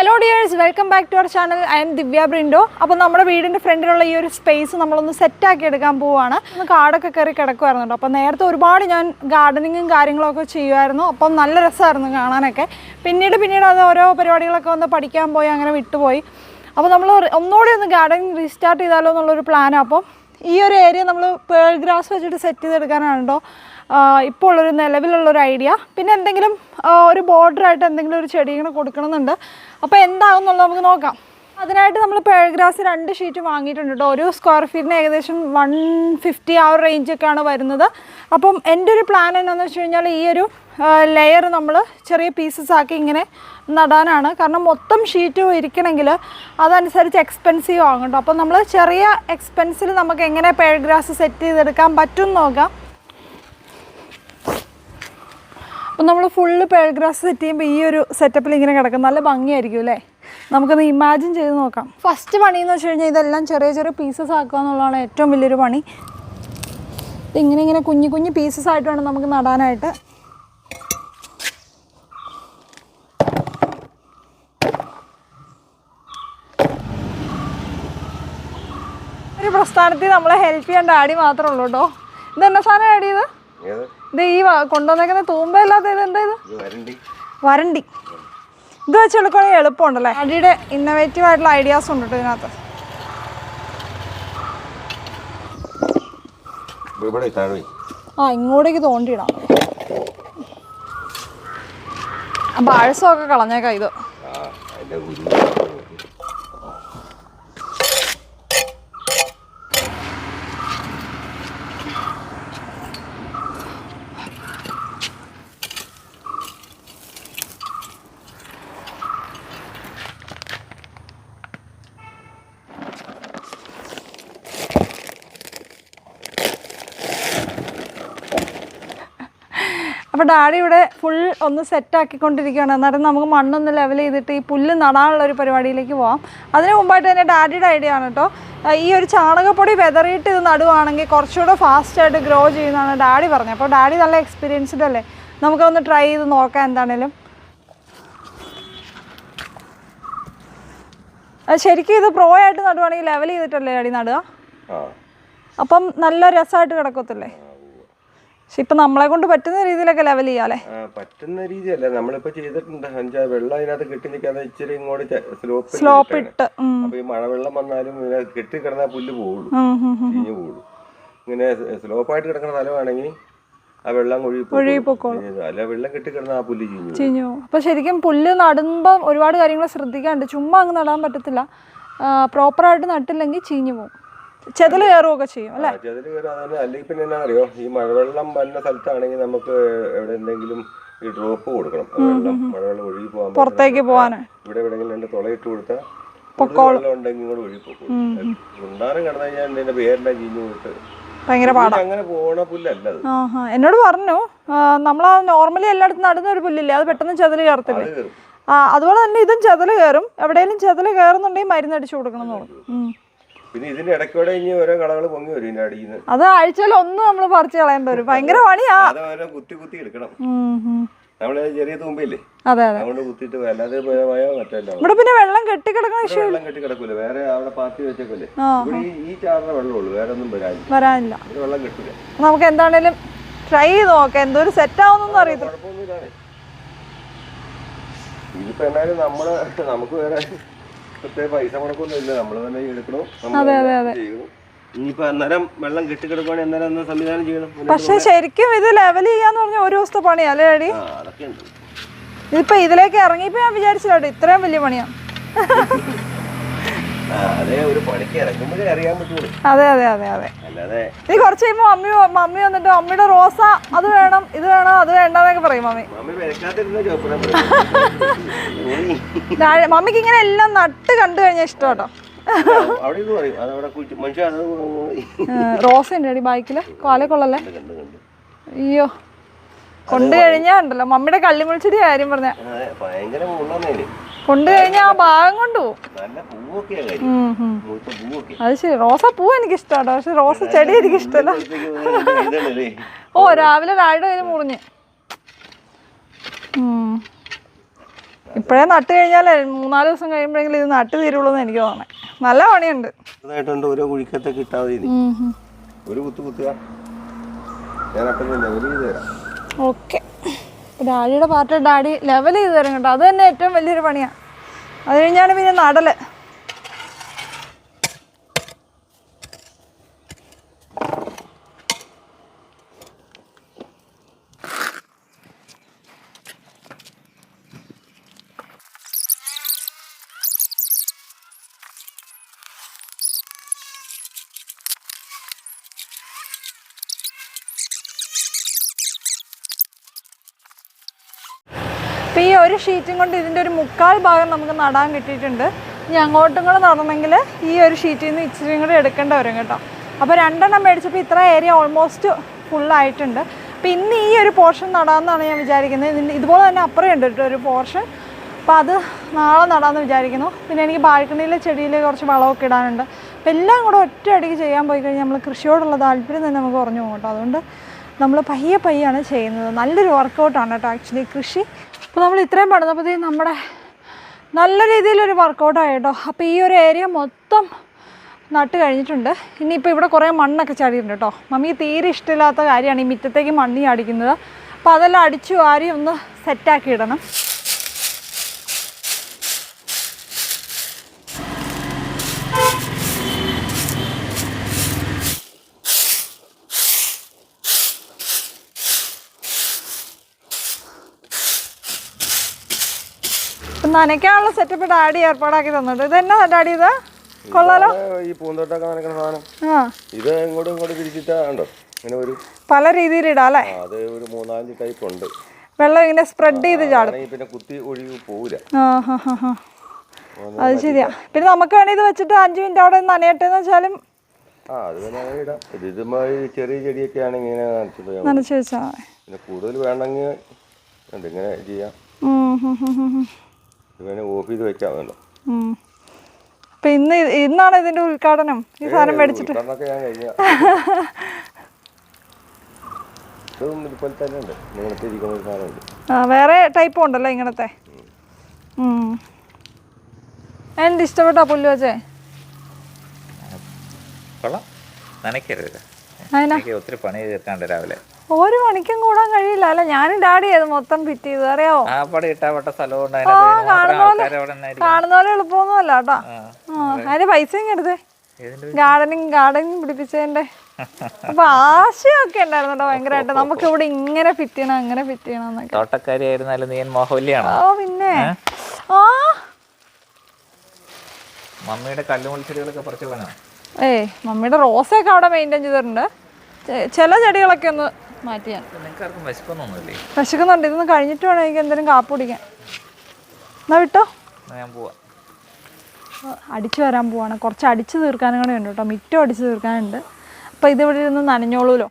Hello dears welcome back to our channel I'm Divya Brindo അപ്പോൾ നമ്മുടെ വീടിന്റെ ഫ്രണ്ടിലുള്ള ഈ ഒരു സ്പേസ് നമ്മളൊന്ന് സെറ്റാക്കി എടുക്കാൻ പോവുകയാണ് ഒന്ന് കാടൊക്കെ കയറി കിടക്കുമായിരുന്നു അപ്പോൾ നേരത്തെ ഒരുപാട് ഞാൻ ഗാർഡനിങ്ങും കാര്യങ്ങളൊക്കെ ചെയ്യുമായിരുന്നു അപ്പം നല്ല രസമായിരുന്നു കാണാനൊക്കെ. പിന്നീട് പിന്നീട് അത് ഓരോ പരിപാടികളൊക്കെ ഒന്ന് പഠിക്കാൻ പോയി അങ്ങനെ വിട്ടുപോയി. അപ്പോൾ നമ്മൾ ഒന്നുകൂടി ഒന്ന് ഗാർഡനിങ് റീസ്റ്റാർട്ട് ചെയ്താലോ എന്നുള്ളൊരു പ്ലാനാണ് അപ്പം ഈ ഒരു ഏരിയ നമ്മൾ പേൾ ഗ്രാസ് വെച്ചിട്ട് സെറ്റ് ചെയ്തെടുക്കാനാണ് ഇപ്പോൾ ഉള്ളൊരു നിലവിലുള്ളൊരു ഐഡിയ പിന്നെ എന്തെങ്കിലും ഒരു ബോർഡറായിട്ട് എന്തെങ്കിലും ഒരു ചെടി ഇങ്ങനെ കൊടുക്കണമെന്നുണ്ട്. അപ്പോൾ എന്താകും എന്നുള്ളത് നമുക്ക് നോക്കാം. അതിനായിട്ട് നമ്മൾ പേഗ്രാസ് രണ്ട് ഷീറ്റ് വാങ്ങിയിട്ടുണ്ട് കേട്ടോ ഒരു സ്ക്വയർ ഫീറ്റിന് ഏകദേശം വൺ ഫിഫ്റ്റി ആ ഒരു റേഞ്ചൊക്കെയാണ് വരുന്നത്. അപ്പം എന്റെ ഒരു പ്ലാൻ എന്താണെന്ന് വെച്ച് കഴിഞ്ഞാൽ ഈ ഒരു ലെയർ നമ്മൾ ചെറിയ പീസസ് ആക്കി ഇങ്ങനെ നടാനാണ്. കാരണം മൊത്തം ഷീറ്റ് ഇരിക്കണമെങ്കിൽ അതനുസരിച്ച് എക്സ്പെൻസീവ് ആകും കേട്ടോ. അപ്പോൾ നമ്മൾ ചെറിയ എക്സ്പെൻസിൽ നമുക്ക് എങ്ങനെ പേഗ്രാസ് സെറ്റ് ചെയ്തെടുക്കാൻ പറ്റും നോക്കാം. അപ്പം നമ്മൾ ഫുള്ള് പേഴ്ഗ്രാസ് സെറ്റ് ചെയ്യുമ്പോൾ ഈ ഒരു സെറ്റപ്പിൽ ഇങ്ങനെ കിടക്കും. നല്ല ഭംഗിയായിരിക്കും അല്ലേ? നമുക്കൊന്ന് ഇമാജിൻ ചെയ്ത് നോക്കാം. ഫസ്റ്റ് പണി എന്ന് വെച്ച് കഴിഞ്ഞാൽ ഇതെല്ലാം ചെറിയ ചെറിയ പീസസ് ആക്കുക എന്നുള്ളതാണ് ഏറ്റവും വലിയൊരു പണി. ഇതിങ്ങനെ ഇങ്ങനെ കുഞ്ഞു കുഞ്ഞു പീസസ് ആയിട്ട് വേണം നമുക്ക് നടാനായിട്ട്. ഒരു പ്രസ്ഥാനത്തിൽ നമ്മളെ ഹെൽപ്പ് ചെയ്യാൻ ഡാഡി മാത്രമേ ഉള്ളൂ കേട്ടോ. ഇതെന്നാ സാധനം ആഡ് ചെയ്ത് ഇത് ഈ കൊണ്ടുവന്നേക്കുന്ന തൂമ്പല്ലാത്ത ഇത് എന്താ ഇത്? വരണ്ടി. ഇത് വെച്ച് എടുക്കുകയാണെങ്കിൽ എളുപ്പമുണ്ടല്ലേ? അടിയുടെ ഇന്നോവേറ്റീവ് ആയിട്ടുള്ള ഐഡിയാസ് ഉണ്ട് ഇതിനകത്ത്. ആ ഇങ്ങോട്ടേക്ക് തോണ്ടിയിടാം. ആ ആഴ്സമൊക്കെ കളഞ്ഞേക്കാം ഇത് ആ അതിന്റെ ഗുരു അപ്പോൾ ഡാഡി ഇവിടെ ഫുൾ ഒന്ന് സെറ്റ് ആക്കിക്കൊണ്ടിരിക്കുകയാണ്. അന്നേരം നമുക്ക് മണ്ണൊന്ന് ലെവൽ ചെയ്തിട്ട് ഈ പുല്ല് നടാനുള്ള ഒരു പരിപാടിയിലേക്ക് പോവാം. അതിന് മുമ്പായിട്ട് തന്നെ ഡാഡിയുടെ ഐഡിയ ആണ് കേട്ടോ ഈ ഒരു ചാണകപ്പൊടി വെതറിയിട്ട് ഇത് നടുവാണെങ്കിൽ കുറച്ചുകൂടെ ഫാസ്റ്റായിട്ട് ഗ്രോ ചെയ്യുന്നതാണ് ഡാഡി പറഞ്ഞത്. അപ്പോൾ ഡാഡി നല്ല എക്സ്പീരിയൻസ്ഡ് അല്ലേ? നമുക്കൊന്ന് ട്രൈ ചെയ്ത് നോക്കാം എന്താണേലും. ശരിക്കും ഇത് പ്രോ ആയിട്ട് നടുവാണെങ്കിൽ ലെവൽ ചെയ്തിട്ടല്ലേ ഡാഡി നടുക? അപ്പം നല്ല രസമായിട്ട് കിടക്കത്തില്ലേ? പക്ഷെ ഇപ്പൊ നമ്മളെ കൊണ്ട് പറ്റുന്ന രീതിയിലൊക്കെ ലെവൽ ചെയ്യാല്ലേ? പറ്റുന്ന രീതിയല്ല. നമ്മളിപ്പോ ചെയ്തിട്ടുണ്ട്. അഞ്ചാ വെള്ളം അതിനകത്ത് കെട്ടി നിൽക്കാതെ ഇച്ചിരി ഇങ്ങോട്ട് സ്ലോപ്പ് സ്ലോപ്പ് ഇട്ട്. അപ്പൊ ഈ മഴവെള്ളം വന്നാലും കെട്ടി കിടന്ന പുല്ല് പോവുള്ളൂ. ചീഞ്ഞു പോവുള്ളൂ. ഇങ്ങനെ സ്ലോപ്പായിട്ട് കിടക്കുന്ന സ്ഥലമാണെങ്കിൽ ആ വെള്ളം. അല്ല വെള്ളം കെട്ടി കിടന്ന ആ പുല്ല് ചീഞ്ഞു. അപ്പോൾ ശരിക്കും പുല്ല് നടുമ്പോൾ ഒരുപാട് കാര്യങ്ങൾ ശ്രദ്ധിക്കാണ്ട് ചുമ്മാ അങ്ങ് നടാൻ പറ്റത്തില്ല. പ്രോപ്പറായിട്ട് നട്ടില്ലെങ്കിൽ ചീഞ്ഞു പോകും. ചെതൽ കയറുകയൊക്കെ ചെയ്യും അല്ലേ? ചെതൽ കയറി അല്ലെങ്കിൽ പിന്നെ എന്നാ അറിയോ ഈ മഴവെള്ളം വരുന്ന സ്ഥലത്താണെങ്കിൽ നമുക്ക് എവിടെ എന്തെങ്കിലും ഈ ഡ്രോപ്പ് കൊടുക്കണം. വെള്ളം മഴവെള്ളം ഒഴുകി പോകാൻ പുറത്തേക്ക് പോകാൻ ഇവിടെ എവിടെയെങ്കിലും രണ്ട് തുളയിട്ട് കൊടുത്താൽ വെള്ളം ഉണ്ടെങ്കിൽ ഇങ്ങോട്ട് ഒഴുകി പോകും. ഉണ്ടാനും കിടന്നു കഴിഞ്ഞാൽ ഇതിന്റെ പേരെല്ലാം ചീഞ്ഞു പോയിട്ട്? ഭയങ്കര എന്നോട് പറഞ്ഞു നമ്മൾ നോർമലി എല്ലായിടത്തും നടുന്ന ഒരു പുല്ലില്ലേ അത് പെട്ടെന്ന് ചെതൽ കയറത്തില്ലേ? അത് കയറും. അതുപോലെ തന്നെ ഇതും ചെതൽ കയറും. എവിടെയെങ്കിലും ചെതൽ കയറുന്നുണ്ടെങ്കിൽ മരുന്ന് അടിച്ചു കൊടുക്കണം എന്ന് പറഞ്ഞു. പിന്നെ ഇതിന്റെ ഇടയ്ക്കൂടെ ഇനി ഓരോ കളകൾ പൊങ്ങി വരും ഇതിന്റെ അടിയിൽ നിന്ന് അത് ആഴ്ചയിൽ ഒന്ന് നമ്മൾ പറിച്ചു കളയേണ്ടി വരും. ഭയങ്കര പണിയാ. അത് ഓരോ കുത്തി കുത്തി എടുക്കണം. നമ്മൾ ചെറിയ അതെ അതെ. അതുകൊണ്ട് കുത്തിയിട്ട് പോയി. അല്ലാതെ പോയോ മറ്റല്ല. ഇവിടെ പിന്നെ വെള്ളം ഇഷ്യൂ വെള്ളം വേറെ അവിടെ പാത്തി വെച്ചേക്കല്ലേ ഇവിടെ ഈ- ഈ ചാറിന് വെള്ളമുള്ളൂ. വേറെ ഒന്നും വരാനില്ല. വരാനില്ല. വെള്ളം കെട്ടില്ല. നമുക്ക് എന്താണേലും ട്രൈ ചെയ്ത് നോക്കാം. എന്തോ ഒരു സെറ്റ് ആവുന്നൊന്നും അറിയത്തില്ല. ഇതിപ്പോ എന്തായാലും നമ്മൾ നമുക്ക് വേറെ പ്രത്യേക പൈസ മുടക്കൊന്നും ഇല്ല. നമ്മൾ തന്നെ എടുക്കണോ ഇനിയിപ്പോ അന്നേരം വെള്ളം കെട്ടിക്കിടക്കുവാണെങ്കിൽ അന്നേരം ഒന്ന് സംവിധാനം ചെയ്യണം. പക്ഷെ ശരിക്കും ഇത് ലെവൽ ചെയ്യാന്ന് പറഞ്ഞ ഒരു ദിവസത്തെ പണിയാ അല്ലേ അടി ഇതിപ്പോ ഇതിലേക്ക് ഇറങ്ങിയപ്പോ ഞാൻ വിചാരിച്ചില്ല ഇത്രയും വലിയ പണിയാ. അതേ അതെ അതെ അതെ നീ കുറച്ച് കഴിയുമ്പോ അമ്മയോ മമ്മി വന്നിട്ട് അമ്മയുടെ റോസ അത് വേണം ഇത് വേണം അത് വേണ്ടെന്നൊക്കെ പറയും മമ്മി. മമ്മിക്ക് ഇങ്ങനെ എല്ലാം നട്ട് കണ്ടു കഴിഞ്ഞാൽ ഇഷ്ടം കേട്ടോ റോസ ഉണ്ട് ഡാഡി ബാക്കിൽ? കാലേ കൊള്ളല്ലേ? അയ്യോ. കൊണ്ടു കഴിഞ്ഞാ ഉണ്ടല്ലോ. മമ്മിയുടെ കള്ളിമുൾച്ചെടി കാര്യം പറഞ്ഞ. ഭയങ്കര മുള്ളന്നേന് കൊണ്ടു കഴിഞ്ഞാൽ ആ ഭാഗം കൊണ്ട് നല്ല പൂവൊക്കെയാ കാര്യം. ഉം, ഉം. പൂവൊക്കെ. അത് ശരി. റോസ പൂ എനിക്ക് ഇഷ്ടമാണ് പക്ഷെ റോസ ചെടി എനിക്ക് ഇഷ്ടമല്ല ഓ രാവിലെ രാവിലെ കയ്യിൽ മുറിഞ്ഞ്. ഇപ്പോഴേ നട്ട് കഴിഞ്ഞാൽ മൂന്നാൽ ദിവസം കഴിയുമ്പോഴെങ്കിലും ഇത് നട്ട് തീരുള്ളൂ എന്ന് എനിക്ക് തോന്നണേ. നല്ല പണിയുണ്ട്. ഓരോ കുഴിക്കത്തെ. ഒരു കുത്തു കുത്തുക. ഞാൻ അപ്പം ഓക്കെ. ഡാഡിയുടെ പാർട്ട് ഡാഡി ലെവൽ ചെയ്ത് തരും കേട്ടോ. അത് തന്നെ ഏറ്റവും വലിയൊരു പണിയാണ് അത് കഴിഞ്ഞാണ് പിന്നെ നടൽ. അപ്പോൾ ഈ ഒരു ഷീറ്റും കൊണ്ട് ഇതിന്റെ ഒരു മുക്കാൽ ഭാഗം നമുക്ക് നടാൻ കിട്ടിയിട്ടുണ്ട്. ഇനി അങ്ങോട്ടും കൂടെ നടണമെങ്കിൽ ഈ ഒരു ഷീറ്റിൽ നിന്ന് ഇച്ചിരി കൂടെ എടുക്കേണ്ടി വരും കേട്ടോ. അപ്പോൾ രണ്ടെണ്ണം മേടിച്ചപ്പോൾ ഇത്ര ഏരിയ ഓൾമോസ്റ്റ് ഫുള്ളായിട്ടുണ്ട് അപ്പോൾ ഇന്ന് ഈ ഒരു പോർഷൻ നടാമെന്നാണ് ഞാൻ വിചാരിക്കുന്നത് ഇതുപോലെ തന്നെ അപ്പുറം ഉണ്ട് കേട്ടോ ഒരു പോർഷൻ അപ്പോൾ അത് നാളെ നടാമെന്ന് വിചാരിക്കുന്നു. പിന്നെ എനിക്ക് ബാൽക്കണിയിലെ ചെടിയിൽ കുറച്ച് വളമൊക്കെ ഇടാനുണ്ട്. അപ്പോൾ എല്ലാം കൂടെ ഒറ്റ അടിക്ക് ചെയ്യാൻ പോയി കഴിഞ്ഞാൽ നമ്മൾ കൃഷിയോടുള്ള താല്പര്യം തന്നെ നമുക്ക് കുറഞ്ഞു പോകും കേട്ടോ. അതുകൊണ്ട് നമ്മൾ പയ്യെ പയ്യാണ് ചെയ്യുന്നത്. നല്ലൊരു വർക്കൗട്ടാണ് കേട്ടോ ആക്ച്വലി കൃഷി. അപ്പോൾ നമ്മൾ ഇത്രയും പണിതപ്പോഴത്തേക്കും നമ്മുടെ നല്ല രീതിയിലൊരു വർക്കൗട്ടായി കേട്ടോ അപ്പോൾ ഈ ഒരു ഏരിയ മൊത്തം നട്ട് കഴിഞ്ഞിട്ടുണ്ട്. ഇനിയിപ്പോൾ ഇവിടെ കുറേ മണ്ണൊക്കെ ചാടിയിട്ടുണ്ട് കേട്ടോ. മമ്മി തീരെ ഇഷ്ടമില്ലാത്ത കാര്യമാണ് ഈ മിറ്റത്തേക്ക് മണ്ണി അടിക്കുന്നത് അപ്പോൾ അതെല്ലാം അടിച്ചു വാരി ഒന്ന് സെറ്റാക്കി ഇടണം. നനയ്ക്കാനുള്ള സെറ്റപ്പ് ഡാഡി ഏർപ്പാടാക്കി തന്നിട്ട് ഇത് എന്നാ ഡാഡി ഇത്? കൊള്ളാലോ. ഈ പൂന്തോട്ടൊക്കെ നടക്കുന്ന സാധനം. ആ. ഇത് ഇങ്ങോട്ടും ഇങ്ങോട്ട് പിരിച്ചിട്ടാ കണ്ടോ? ഇങ്ങനെ ഒരു പല രീതിയിൽ ഇടാം അല്ലേ? അത് ഒരു മൂന്നാലഞ്ച് ടൈപ്പ് ഉണ്ട്. വെള്ളം ഇങ്ങനെ സ്പ്രെഡ് ചെയ്ത് ചാടും. ഇനി പിന്നെ കുത്തി ഒഴുകി പോവില്ല. അത് ശരിയാ. പിന്നെ നമുക്ക് വേണേ ഇത് വെച്ചിട്ട് അഞ്ച് മിനിറ്റ് അവിടെ നനയട്ടെ എന്ന് വെച്ചാലും ചെറിയ ചെടിയൊക്കെ ആണെങ്കിൽ ഇങ്ങനെ നനച്ചു വെച്ചാൽ കൂടുതൽ വേണമെങ്കിൽ ഇങ്ങനെ ചെയ്യാം. ഓഫ് ചെയ്ത് വെക്കാം വേണ്ട അപ്പൊ ഇന്ന് ഇന്നാണ് ഇതിന്റെ ഉദ്ഘാടനം. ഈ സാധനം മേടിച്ചിട്ട്. വേറെ ടൈപ്പും ഉണ്ടല്ലോ ഇങ്ങനത്തെ. എന്ത് ഇഷ്ടപ്പെട്ട പുല്ല് വെച്ചേ? കൊള്ളാം. നനയ്ക്കരുത്. ഒത്തിരി പണി തീർക്കാണ്ട് രാവിലെ. ഒരു മണിക്കും കൂടാൻ കഴിയില്ല. അല്ല ഞാനും ഡാഡി അത് മൊത്തം ഫിറ്റ് ചെയ്തു. അറിയാവോ? ആ പടി ഇട്ടാ വട്ട സ്ഥലമുണ്ട് ആ അതിനകത്ത് കാണുന്ന പോലെ ആൾക്കാർ അവിടെ തന്നെ ആയിരിക്കും. കാണുന്ന പോലെ എളുപ്പമൊന്നുമല്ല കേട്ടോ. അതിന് പൈസ എടുത്തേ ഗാർഡനിങ് ഗാർഡനിങ് പിടിപ്പിച്ചതിന്റെ. അപ്പൊ ആശയൊക്കെ ഉണ്ടായിരുന്നു കേട്ടോ ഭയങ്കരമായിട്ട്. നമുക്ക് ഇവിടെ ഇങ്ങനെ ഫിറ്റ് ചെയ്യണം അങ്ങനെ ഫിറ്റ് ചെയ്യണം എന്നൊക്കെ. നീ മോഹവല്ലിയാണോ ഓ പിന്നെ. ആ. മമ്മിയുടെ കല്ലുമുൾ ചെടികളൊക്കെ പറിച്ചു പോകണോ ഏയ് മമ്മിയുടെ റോസയൊക്കെ അവിടെ മെയിന്റെയിൻ ചെയ്തിട്ടുണ്ട്. ചില ചെടികളൊക്കെ ഒന്ന് മാറ്റി ഞാൻ നിങ്ങൾക്ക് ആർക്കും വിശക്കുന്നുണ്ട്. ഇതൊന്ന് കഴിഞ്ഞിട്ട് വേണം എനിക്ക് എന്തെങ്കിലും കാപ്പ് കുടിക്കാൻ. എന്നാ വിട്ടോ? ഞാൻ പോവാം. അടിച്ചു വരാൻ പോവാണ്. കുറച്ച് അടിച്ചു തീർക്കാനും കൂടെ ഉണ്ട് കേട്ടോ. മിറ്റം അടിച്ചു തീർക്കാനുണ്ട്. അപ്പോൾ ഇതിവിടെ ഇരുന്ന് നനഞ്ഞോളൂലോ?